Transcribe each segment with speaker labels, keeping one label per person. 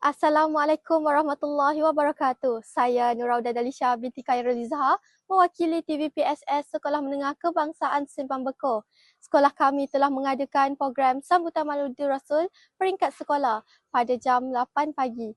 Speaker 1: Assalamualaikum warahmatullahi wabarakatuh. Saya Nurauda Dalisha binti Khairul Izhar mewakili TVPSS Sekolah Menengah Kebangsaan Simpang Beko. Sekolah kami telah mengadakan program sambutan Maulidi Rasul peringkat sekolah pada jam 8 pagi.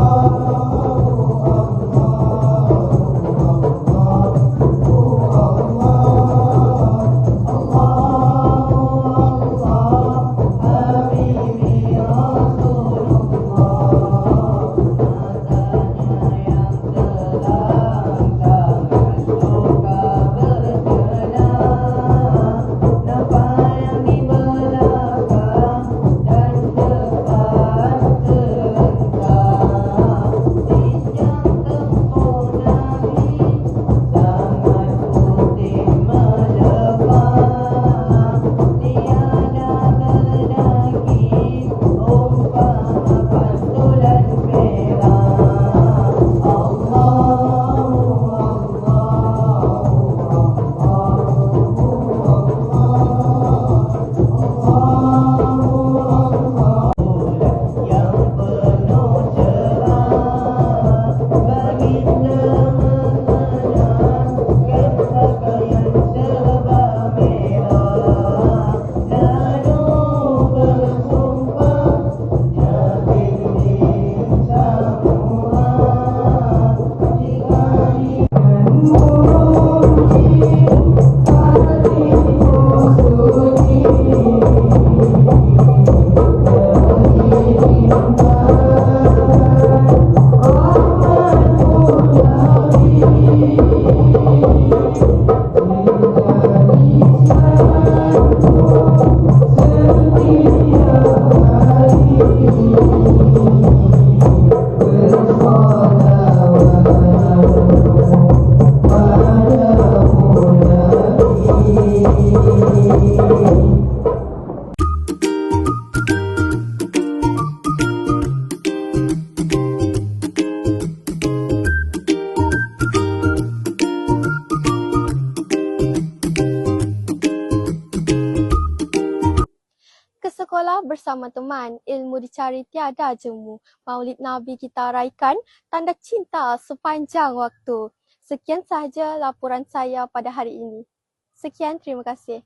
Speaker 1: bersama teman, ilmu dicari tiada jemu. Maulid Nabi kita raikan, tanda cinta sepanjang waktu. Sekian sahaja laporan saya pada hari ini. Sekian, terima kasih.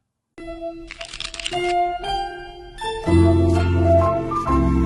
Speaker 1: Thank you.